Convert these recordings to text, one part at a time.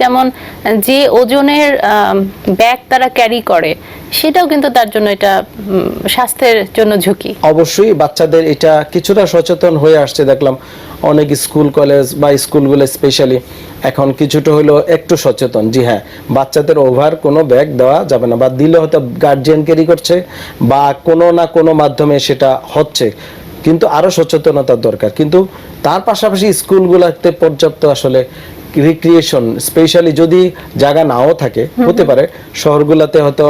যেমন যে ওজনের ব্যাগ তারা ক্যারি করে, সেটাও কিন্তু তার জন্য এটা স্বাস্থ্যের জন্য ঝুঁকি। অবশ্যই বাচ্চাদের এটা কিছুটা সচেতন হয়ে আসছে, দেখলাম অনেক স্কুল, কলেজ বা স্কুলগুলো স্পেশালি এখন কিছুটা হলো একটু সচেতন। জি হ্যাঁ বাচ্চাদের ওভার কোনো ব্যাগ দেওয়া যাবে না, বা দিলে হয়তো গার্জিয়ান ক্যারি করছে, বা কোনো না কোনো মাধ্যমে সেটা হচ্ছে। কিন্তু আরও সচেতনতার দরকার। কিন্তু তার পাশাপাশি স্কুলগুলোতে পর্যাপ্ত আসলে রিক্রিয়েশন স্পেশালি যদি জায়গা নাও থাকে হতে পারে শহরগুলোতে হয়তো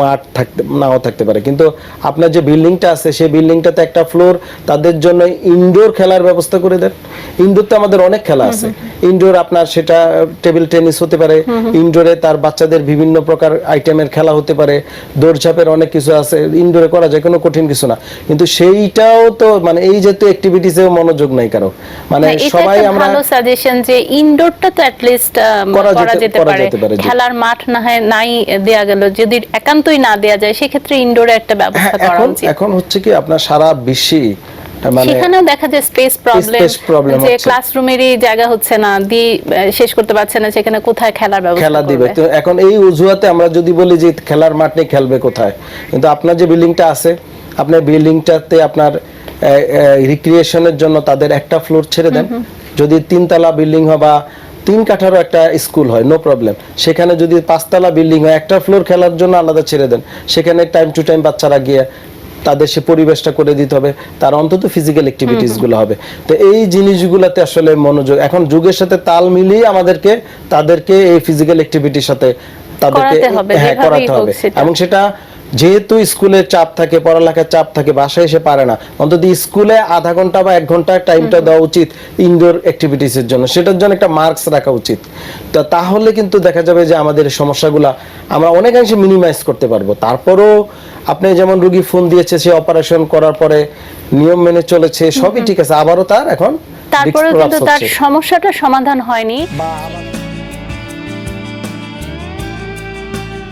মাঠ থাকতে নাও থাকতে পারে। কিন্তু আপনার যে বিল্ডিংটা আছে সেই বিল্ডিংটাতে একটা ফ্লোর তাদের জন্য ইনডোর খেলার ব্যবস্থা করে দেন। ইনডোর তো আমাদের অনেক খেলা আছে। ইনডোর আপনার সেটা টেবিল টেনিস হতে পারে। ইনডোরে তার বাচ্চাদের বিভিন্ন প্রকার আইটেমের খেলা হতে পারে। দৌড়ঝাঁপের অনেক কিছু আছে। ইনডোরে করা যায় কোনো কঠিন কিছু না। কিন্তু সেইটাও তো মানে এই যেহেতু অ্যাক্টিভিটিসেও মনোযোগ নাই কারও। মানে সবাই আমরা ভালো সাজেশন যে ইনডোরটা তো অ্যাটলিস্ট করা যেতে- পারে। খেলার মাঠ না হয় নাই দেয়া গেল। যদি একান্তই না দেয়া যায় সেক্ষেত্রে ইনডোরে একটা হ্যাঁ ব্যবস্থা করা উচিত। এখন হচ্ছে কি আপনার সারা বিশ্বেই মানে সেখানেও দেখা যায় স্পেস প্রবলেম যে ক্লাসরুমেরই জায়গা হচ্ছে না আহ, শেষ করতে পারছে না সেখানে কোথায় খেলার ব্যবস্থা খেলা দিবে। তো এখন এই অজুহাতে আমরা যদি বলি যে খেলার মাঠ নেই খেলবে কোথায়? কিন্তু আপনার যে বিল্ডিংটা আছে আপনার বিল্ডিংটাতে আপনার রিক্রিয়েশনের জন্য তাদের একটা ফ্লোর ছেড়ে দেন। যদি তিনতলা বিল্ডিং হয় বা তিন কাঠারও একটা স্কুল হয় নো প্রবলেম সেখানে যদি পাঁচতলা বিল্ডিং হয় একটা ফ্লোর খেলার জন্য আলাদা ছেড়ে দেন। সেখানে টাইম টু টাইম বাচ্চারা গিয়ে তাদের সে পরিবেশটা করে দিতে হবে। তার অন্তত ফিজিক্যাল অ্যাক্টিভিটিসগুলো হবে। তো এই জিনিসগুলোতে আসলে মনোযোগ এখন যুগের সাথে তাল মিলিয়ে আমাদেরকে তাদেরকে এই ফিজিক্যাল অ্যাক্টিভিটির সাথে তাদেরকে হ্যাঁ করাতে হবে। এবং সেটা যেহেতু স্কুলের চাপ থাকে পড়ালেখার চাপ থাকে বাসায় এসে পারে না অন্তত স্কুলে আধা ঘণ্টা বা এক ঘণ্টা টাইমটা দেওয়া উচিত ইনডোর অ্যাক্টিভিটিসের জন্য। সেটার জন্য একটা মার্কস রাখা উচিত। তো তাহলে কিন্তু দেখা যাবে যে আমাদের সমস্যাগুলা আমরা অনেকাংশে মিনিমাইজ করতে পারব। তারপরও আপনি যেমন রুগী ফোন দিয়েছে সে অপারেশন করার পরে নিয়ম মেনে চলেছে সবই ঠিক আছে আবারও তার এখন তারপরেও কিন্তু তার সমস্যাটা সমাধান হয়নি।